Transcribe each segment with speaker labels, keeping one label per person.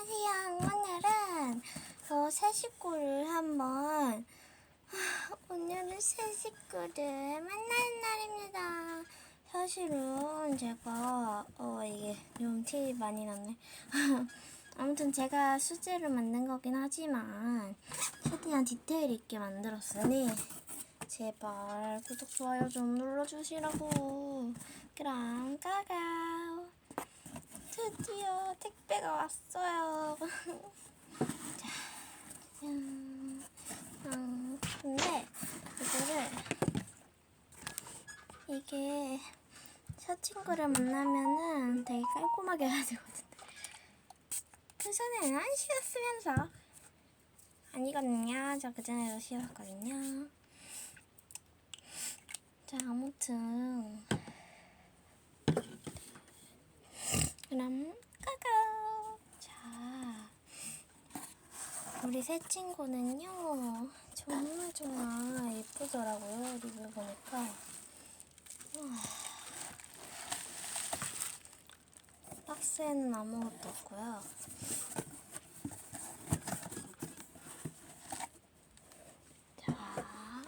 Speaker 1: 안녕하세요. 오늘은 저 새 식구를 한번 하, 오늘은 새 식구를 만나는 날입니다. 사실은 제가 어 이게 좀 티 많이 났네. 아무튼 제가 수제로 만든 거긴 하지만 최대한 디테일 있게 만들었으니 제발 구독 좋아요 좀 눌러주시라고. 그럼 까가오. 드디어 택배가 왔어요. 자, 짠. 음, 근데 이거를 이게 저 친구를 만나면은 되게 깔끔하게 해야 되거든요. 그 전에는 안 씻었으면서 아니거든요. 저 그전에도 씻었거든요. 자, 아무튼 그럼 까가 자 우리 새 친구는요 정말 정말 예쁘더라고요 리뷰 보니까. 박스에는 아무것도 없고요 자 아,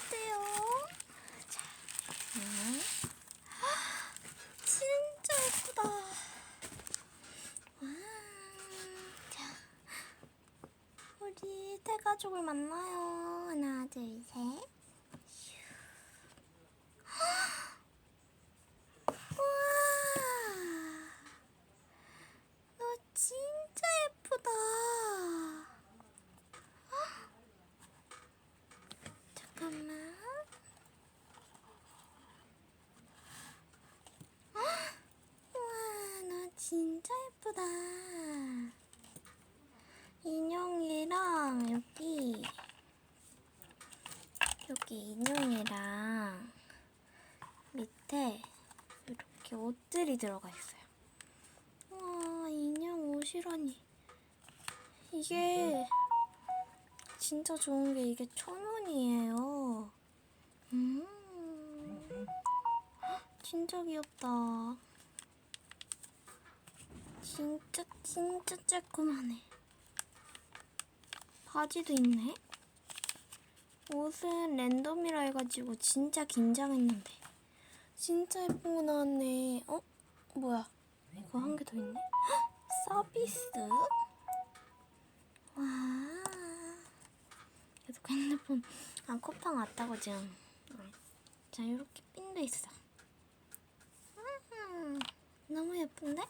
Speaker 1: 어때요? 자 음. 진짜 예쁘다. 와, 자, 대가족을 만나요. 하나, 둘, 셋. 슈. 와, 너 진짜 예쁘다. 잠깐만. 우와, 너 진짜 예쁘다. 인형이랑 여기 여기 인형이랑 밑에 이렇게 옷들이 들어가 있어요. 와, 인형 옷이라니. 이게 진짜 좋은 게 이게 천 원이에요. 음. 진짜 귀엽다. 진짜 진짜 쬐끄만해. 바지도 있네. 옷은 랜덤이라 해가지고 진짜 긴장했는데 진짜 예쁜 거 나왔네. 어? 뭐야? 이거 한 개 더 있네. 헉, 서비스? 와. 계속 핸드폰 아 쿠팡 왔다고 지금. 어. 자 이렇게 핀도 있어. 음, 너무 예쁜데?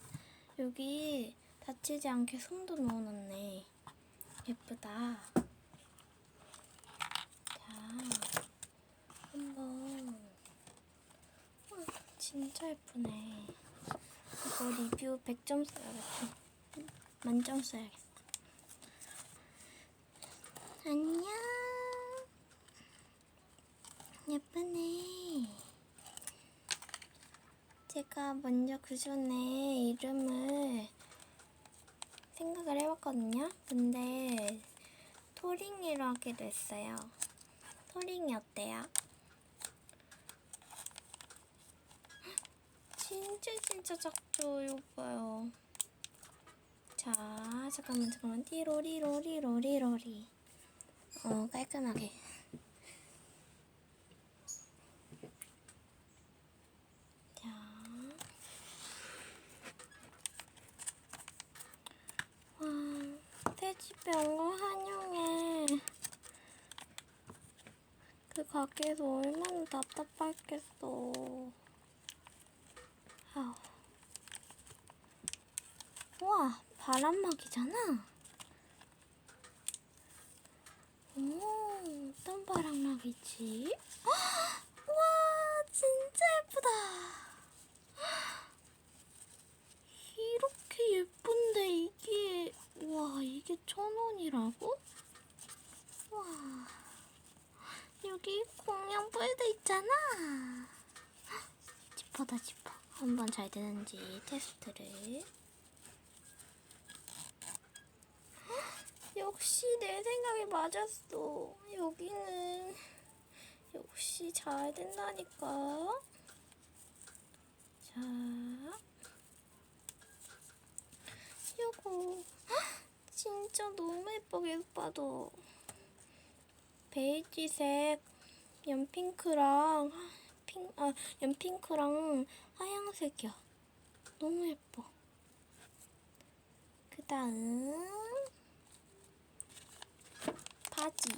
Speaker 1: 여기 다치지 않게 손도 넣어놨네. 예쁘다. 자, 한번. 와, 진짜 예쁘네. 이거 리뷰 100점 써야겠다. 만점 써야겠어. 안녕. 예쁘네. 제가 먼저 그 전에 이름을 생각을 해봤거든요. 근데 토링이로 하기로 했어요. 토링이 어때요? 진짜 진짜 작죠? 이거 봐요. 자, 잠깐만 잠깐만 띠로리로리로리로리 어, 깔끔하게 자. 와, 새 집에 온거 환영해. 그 가게에서 얼마나 답답했겠어. 우와, 바람막이잖아. 오, 어떤 바람막이지? 헉! 우와, 진짜 예쁘다. 이렇게 예쁜데 이게 와 이게 천 원이라고? 와 여기 공룡 뿔도 있잖아. 헉, 지퍼다 지퍼. 한번 잘 되는지 테스트를. 헉, 역시 내 생각이 맞았어. 여기는 역시 잘 된다니까. 자. 예뻐. 진짜 너무 예뻐 계속 봐도. 베이지색 연핑크랑 핑, 아, 연핑크랑 하얀색이야. 너무 예뻐. 그 다음 바지.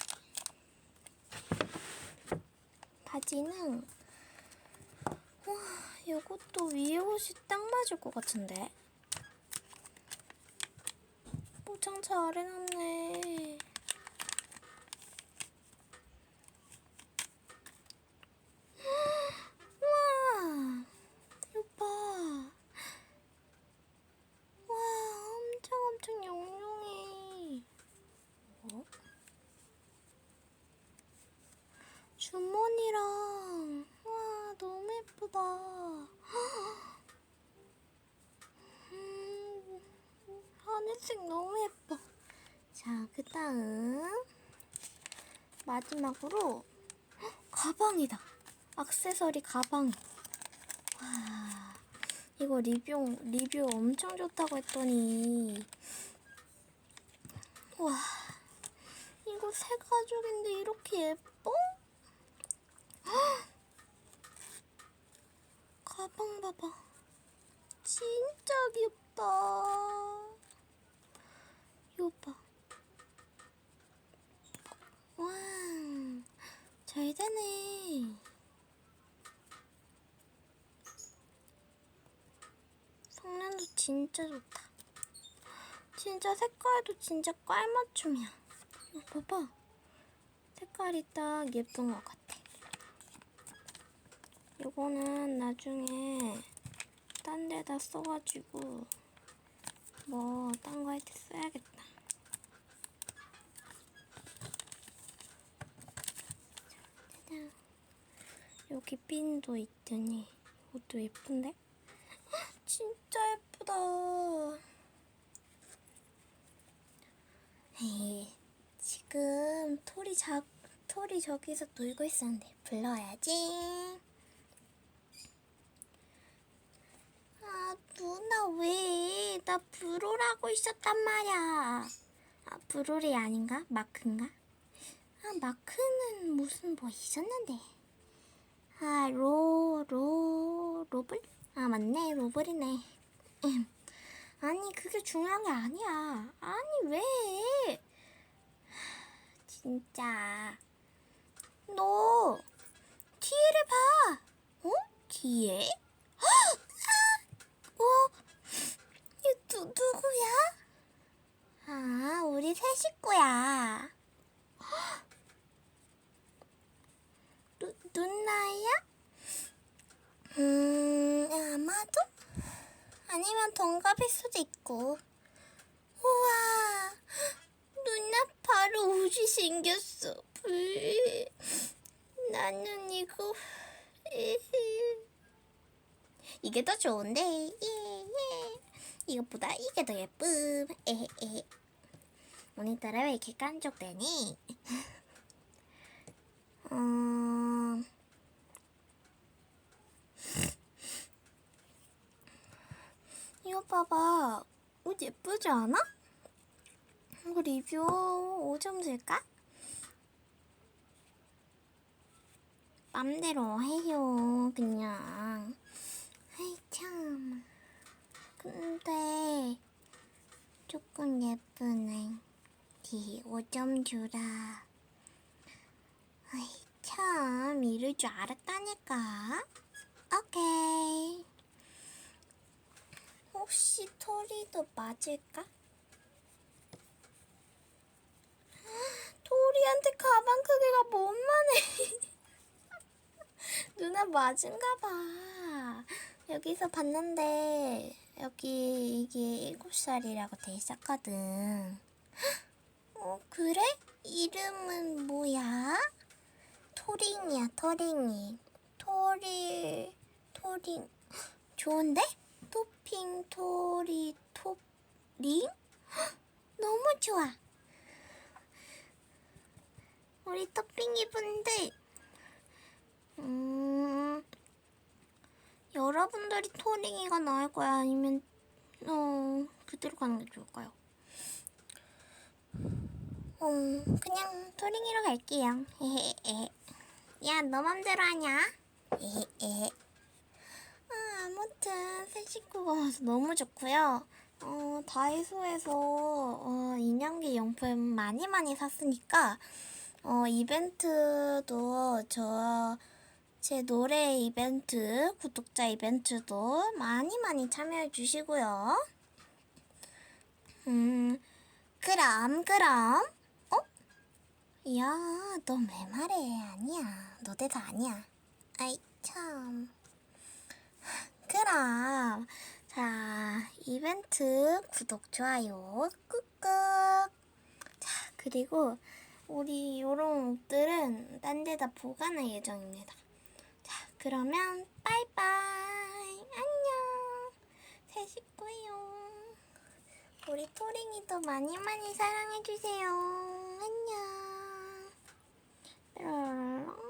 Speaker 1: 바지는 와 이것도 위에 옷이 딱 맞을 것 같은데. 포장 잘 해놨네. 와, 오빠. 와, 엄청 엄청 용용해. 어? 주머니랑 와 너무 예쁘다. 음, 하늘색 너무 예뻐. 자, 그 다음 마지막으로 헉, 가방이다. 액세서리 가방. 와, 이거 리뷰 리뷰 엄청 좋다고 했더니 와, 이거 새 가죽인데 이렇게 예뻐? 헉! 가방 봐봐. 진짜 귀엽다. 이거 봐. 와, 잘 되네. 성능도 진짜 좋다. 진짜 색깔도 진짜 깔맞춤이야. 이거 봐봐. 색깔이 딱 예쁜 것 같아. 요거는 나중에 딴 데다 써가지고 뭐 딴 거 할 때 써야겠다. 짜잔. 여기 핀도 있더니 이것도 예쁜데? 헉, 진짜 예쁘다. 에이, 지금 토리 자, 토리 저기서 놀고 있었는데 불러야지. 아, 누나 왜? 나 브로라고 있었단 말이야. 아, 브로리 아닌가? 마크인가? 아, 마크는 무슨 뭐 있었는데. 아, 로, 로, 로블? 아, 맞네. 로블이네. 음. 아니, 그게 중요한 게 아니야. 아니, 왜? 진짜. 너, 뒤를 봐. 어? 뒤에? 어? 얘 누, 누구야? 아, 우리 새 식구야. 누, 누나야? 음, 아마도? 아니면 동갑일 수도 있고. 우와, 누나 바로 우지 생겼어. 으, 나는 이거... 으, 이게 더 좋은데 예예 이것보다 이게 더 예쁨 에에 오늘따라 왜 이렇게 깐족대니 음 이거 봐봐 옷 예쁘지 않아? 이거 리뷰 5점 줄까? 맘대로 해요 그냥. 아이 참. 근데 조금 예쁘네. 뒤 5점 주라 아이 참. 이럴 줄 알았다니까. 오케이 혹시 토리도 맞을까? 토리한테 가방 크기가 뭔만해 누나 맞은가 봐. 여기서 봤는데 여기 이게 일곱 살이라고 돼 있었거든. 어 그래? 이름은 뭐야? 토링이야 토링이. 토리 토링 좋은데? 토핑 토리 토링? 너무 좋아. 우리 토핑이 분들 음, 여러분들이 토링이가 나을 거야? 아니면 어, 그대로 가는 게 좋을까요? 어, 그냥 토링이로 갈게요. 에헤에. 야, 너 맘대로 하냐? 에헤에. 아, 아무튼 새 식구가 와서 너무 좋고요. 어, 다이소에서 어, 인형기 용품 많이 많이 샀으니까 어, 이벤트도 저 제 노래 이벤트, 구독자 이벤트도 많이 많이 참여해 주시고요. 음, 그럼, 그럼, 어? 야, 너왜 말해? 아니야. 너 대사 아니야. 아이, 참. 그럼 자 이벤트 구독 좋아요 꾹꾹. 자 그리고 우리 요런 옷들은 딴 데다 보관할 예정입니다. 자 그러면 빠이빠이. 안녕. 새 식구요. 우리 토링이도 많이 많이 사랑해주세요. 안녕. 음.